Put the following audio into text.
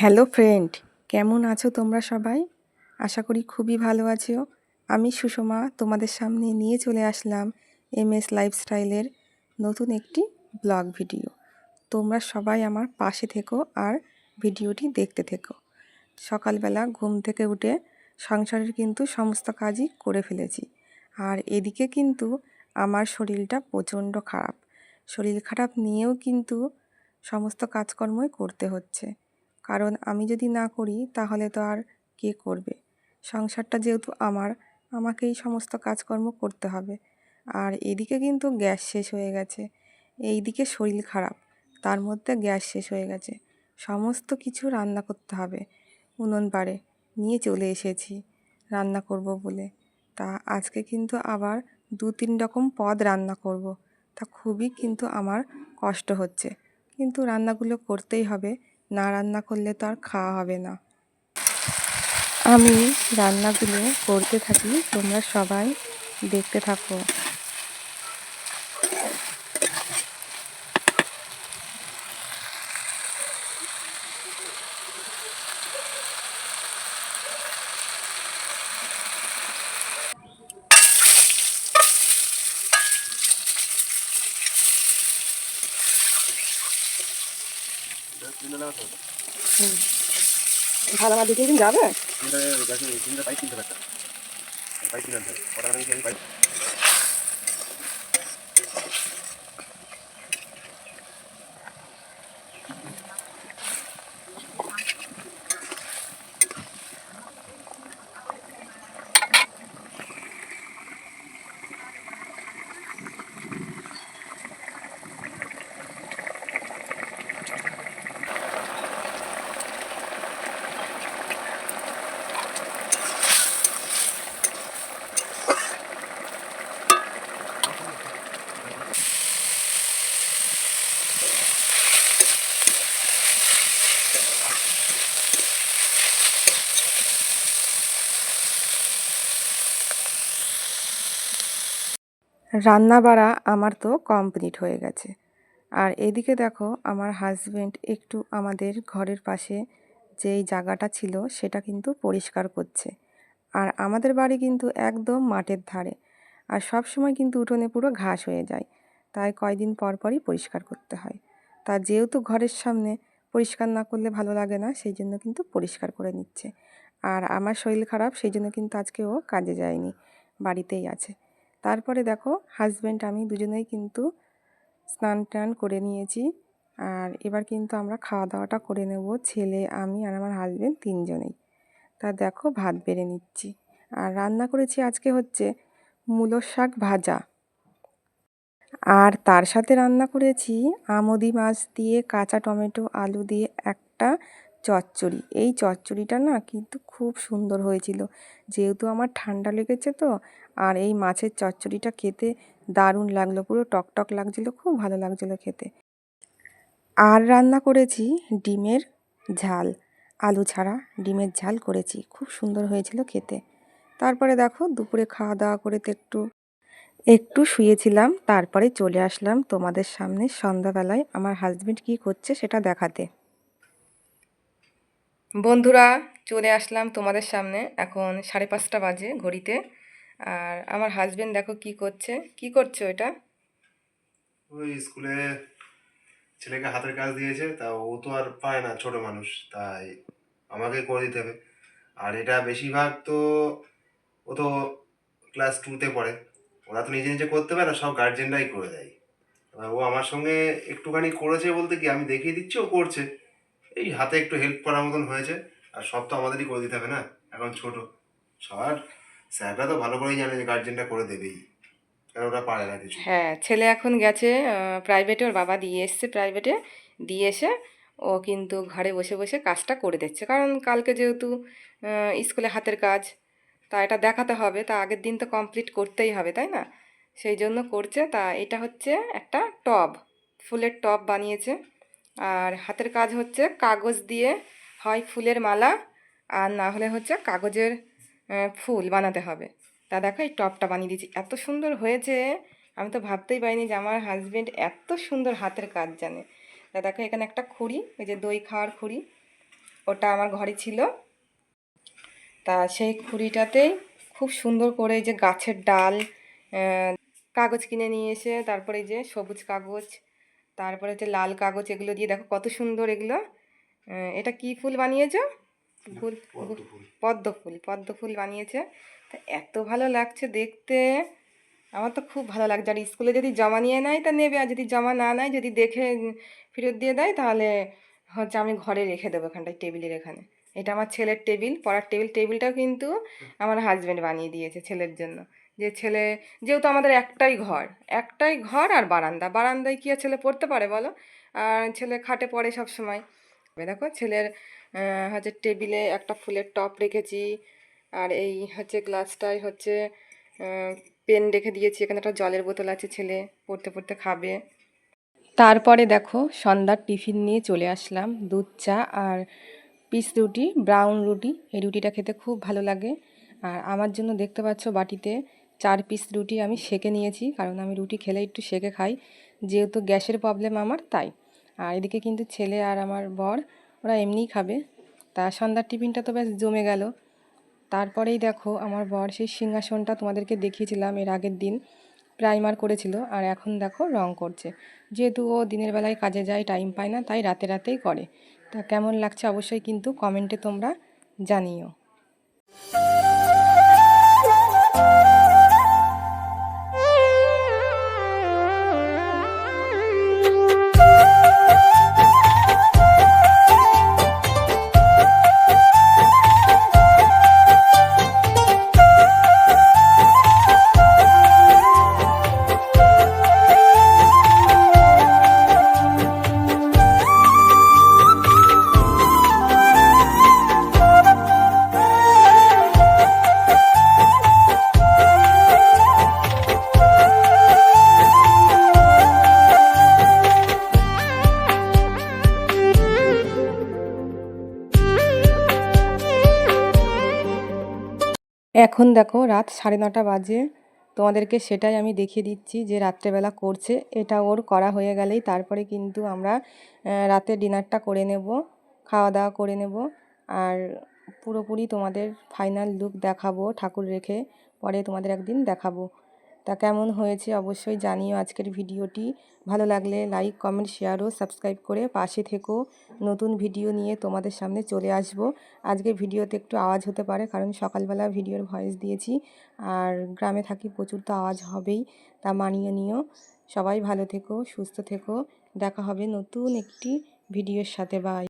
Hello friend, কেমন আছো তোমরা সবাই? আশা করি খুবই ভালো আছো। আমি সুষমা, তোমাদের সামনে নিয়ে চলে আসলাম এম এস লাইফস্টাইলের নতুন একটি ব্লগ ভিডিও। তোমরা সবাই আমার পাশে থেকো আর ভিডিওটি দেখতে থেকো। সকালবেলা ঘুম থেকে উঠে সংসারের কিন্তু সমস্ত কাজই করে ফেলেছি। আর এদিকে কিন্তু আমার শরীরটা প্রচণ্ড খারাপ। শরীর খারাপ নিয়েও কিন্তু সমস্ত কাজকর্মই করতে হচ্ছে। কারণ আমি যদি না করি, তাহলে তো আর কে করবে? সংসারটা যেহেতু আমার, আমাকেই সমস্ত কাজকর্ম করতে হবে। আর এদিকে কিন্তু গ্যাস শেষ হয়ে গেছে। এই দিকে শরীর খারাপ, তার মধ্যে গ্যাস শেষ হয়ে গেছে। সমস্ত কিছু রান্না করতে হবে। উনুন পাড়ে নিয়ে চলে এসেছি রান্না করব বলে। তা আজকে কিন্তু আবার দু তিন রকম পদ রান্না করব। তা খুবই কিন্তু আমার কষ্ট হচ্ছে। কিন্তু রান্নাগুলো করতেই হবে। না রান্না করলে তো আর খাওয়া হবে না। আমি রান্নাগুলো করতে থাকি, তোমরা সবাই দেখতে থাকো। ভালো আমার দু তিন দিন যাবে রান্না বাড়া আমার তো কমপ্লিট হয়ে গেছে। আর এদিকে দেখো, আমার হাজব্যান্ড একটু আমাদের ঘরের পাশে যেই জায়গাটা ছিল সেটা কিন্তু পরিষ্কার করছে। আর আমাদের বাড়ি কিন্তু একদম মাঠের ধারে। আর সব সময় কিন্তু উঠোনে পুরো ঘাস হয়ে যায়। তাই কয়দিন পর পরই পরিষ্কার করতে হয়। তা যেহেতু ঘরের সামনে পরিষ্কার না করলে ভালো লাগে না, সেই জন্য কিন্তু পরিষ্কার করে নিচ্ছে। আর আমার শরীর খারাপ, সেই জন্য কিন্তু আজকে ও কাজে যায়নি, বাড়িতেই আছে। তারপরে দেখো হাজব্যান্ড আমি দুজনেই কিন্তু স্নান টান করে নিয়েছি। আর এবার কিন্তু আমরা খাওয়া দাওয়াটা করে নেব, ছেলে, আমি আর আমার হাজব্যান্ড তিনজনেই। তা দেখো, ভাত বেড়ে নিচ্ছি। আর রান্না করেছি আজকে হচ্ছে মূলো শাক ভাজা। আর তার সাথে রান্না করেছি আমদি মাছ দিয়ে কাঁচা টমেটো, আলু দিয়ে একটা চচ্চড়ি। এই চচ্চড়িটা না কিন্তু খুব সুন্দর হয়েছিল। যেহেতু আমার ঠান্ডা লেগেছে তো, আর এই মাছের চচ্চড়িটা খেতে দারুণ লাগল, পুরো টকটক লাগছিল, খুব ভালো লাগছিল খেতে। আর রান্না করেছি ডিমের ঝাল। আলু ছাড়া ডিমের ঝাল করেছি, খুব সুন্দর হয়েছিল খেতে। তারপরে দেখো দুপুরে খাওয়া দাওয়া করে তো একটু একটু শুয়েছিলাম তারপরে চলে আসলাম তোমাদের সামনে সন্ধ্যাবেলায়। আমার হাজব্যান্ড কী করছে সেটা দেখাতে। বন্ধুরা চলে আসলাম তোমাদের সামনে। এখন সাড়ে পাঁচটা বাজে ঘড়িতে। আর আমার হাজবেন্ড দেখো কি করছে। কি করছ এটা? ওই স্কুলে ছেলেকে হাতের কাজ দিয়েছে তা ও তো আর পায় না ছোট মানুষ তাই আমাকে করে দিতে হবে। আর এটা বেশিরভাগ তো ও তো ক্লাস টুতে পড়ে। ওরা তো নিজে নিজে করতে পারে না, সব গার্জেনরাই করে দেয়। এবার ও আমার সঙ্গে একটুখানি করেছে বলতে কি, আমি দেখিয়ে দিচ্ছি, ও করছে। এই হাতে একটু হেল্প করার মতন হয়েছে, আর সব তো আমাদেরই করে দিতে হবে না, এখন ছোট। সবার স্যাররা তো ভালো করেই জানে যে গার্জেনটা করে দেবেই, কারণ ওরা পারে না কিছু। হ্যাঁ ছেলে এখন গেছে প্রাইভেটে ওর বাবা দিয়ে এসছে প্রাইভেটে দিয়ে এসে ও কিন্তু ঘরে বসে বসে কাজটা করে দিচ্ছে। কারণ কালকে যেহেতু স্কুলে হাতের কাজ তা এটা দেখাতে হবে, তা আগের দিন তো কমপ্লিট করতেই হবে, তাই না? সেই জন্য করছে, তা এটা হচ্ছে একটা টব, ফুলের টব বানিয়েছে। আর হাতের কাজ হচ্ছে কাগজ দিয়ে হয় ফুলের মালা, আর না হলে হচ্ছে কাগজের ফুল বানাতে হবে। তা দেখো এই টপটা বানিয়ে দিয়েছি, এত সুন্দর হয়েছে। আমি তো ভাবতেই পারিনি যে আমার হাজবেন্ড এত সুন্দর হাতের কাজ জানে। তা দেখো এখানে একটা খুঁড়ি, ওই যে দই খাওয়ার খুঁড়ি, ওটা আমার ঘরে ছিল। তা সেই খুঁড়িটাতেই খুব সুন্দর করে এই যে গাছের ডাল কাগজ কিনে নিয়ে এসে তারপরে যে সবুজ কাগজ তারপরে হচ্ছে লাল কাগজ এগুলো দিয়ে দেখো কত সুন্দর এগুলো। এটা কি ফুল বানিয়েছো? ফুল। পদ্ম ফুল পদ্ম ফুল বানিয়েছে। তা এত ভালো লাগছে দেখতে। আমার তো খুব ভালো লাগছে। আর স্কুলে যদি জমা নিয়ে নেয় তা নেবে। আর যদি জমা না নেয় যদি দেখে ফেরত দিয়ে দেয় তাহলে হচ্ছে আমি ঘরে রেখে দেবো এখানটায় টেবিলের এখানে। এটা আমার ছেলের টেবিল পড়ার টেবিল টেবিলটাও কিন্তু আমার হাজব্যান্ড বানিয়ে দিয়েছে ছেলের জন্য। যে ছেলে যেহেতু আমাদের একটাই ঘর একটাই ঘর আর বারান্দা। বারান্দায় কি আর ছেলে পড়তে পারে বলো? আর ছেলে খাটে পড়ে সব সময় দেখো ছেলের হচ্ছে টেবিলে একটা ফুলের টপ রেখেছি। আর এই হচ্ছে গ্লাসটায় হচ্ছে পেন রেখে দিয়েছি। এখানে একটা জলের বোতল আছে ছেলে পড়তে পড়তে খাবে। তারপরে দেখো সন্ধ্যার টিফিন নিয়ে চলে আসলাম দুধ চা আর পিস রুটি, ব্রাউন রুটি, এই রুটিটা খেতে খুব ভালো লাগে। আর আমার জন্য দেখতে পাচ্ছ বাটিতে চার পিস রুটি আমি সেকে নিয়েছি, কারণ আমি রুটি খেলে একটু সেকে খাই। যেহেতু গ্যাসের প্রবলেম আমার, তাই। আর এদিকে কিন্তু ছেলে আর আমার বর, ওরা এমনিই খাবে। তা সন্ধ্যার টিফিনটা তো বেশ জমে গেল। তারপরেই দেখো আমার বর সেই সিংহাসনটা তোমাদেরকে দেখিয়েছিলাম এর আগের দিন। প্রাইমার করেছিল, আর এখন দেখো রং করছে। যেহেতু ও দিনের বেলায় কাজে যায় টাইম পায় না, তাই রাতে রাতেই করে। তা কেমন লাগছে অবশ্যই কিন্তু কমেন্টে তোমরা জানিও। এখন দেখো রাত সাড়ে নটা বাজে। তোমাদেরকে সেটাই আমি দেখিয়ে দিচ্ছি যে রাত্রেবেলা করছে। এটা ওর করা হয়ে গেলেই তারপরে কিন্তু আমরা রাতে ডিনারটা করে নেব খাওয়া দাওয়া করে নেব। আর পুরোপুরি তোমাদের ফাইনাল লুক দেখাবো ঠাকুর রেখে। পরে তোমাদের একদিন দেখাবো। তা কেমন হয়েছে অবশ্যই জানিও আজকের ভিডিওটি। ভালো লাগলে লাইক কমেন্ট শেয়ার ও সাবস্ক্রাইব করে পাশে থেকো। নতুন ভিডিও নিয়ে তোমাদের সামনে চলে আসব। আজকে ভিডিওতে একটু আওয়াজ হতে পারে কারণ সকালবেলা ভিডিওর ভয়েস দিয়েছি। আর গ্রামে থাকি প্রচুর তো আওয়াজ হবেই, তা মানিয়ে নিও। সবাই ভালো থেকো, সুস্থ থেকো। দেখা হবে নতুন একটি ভিডিওর সাথে। বাই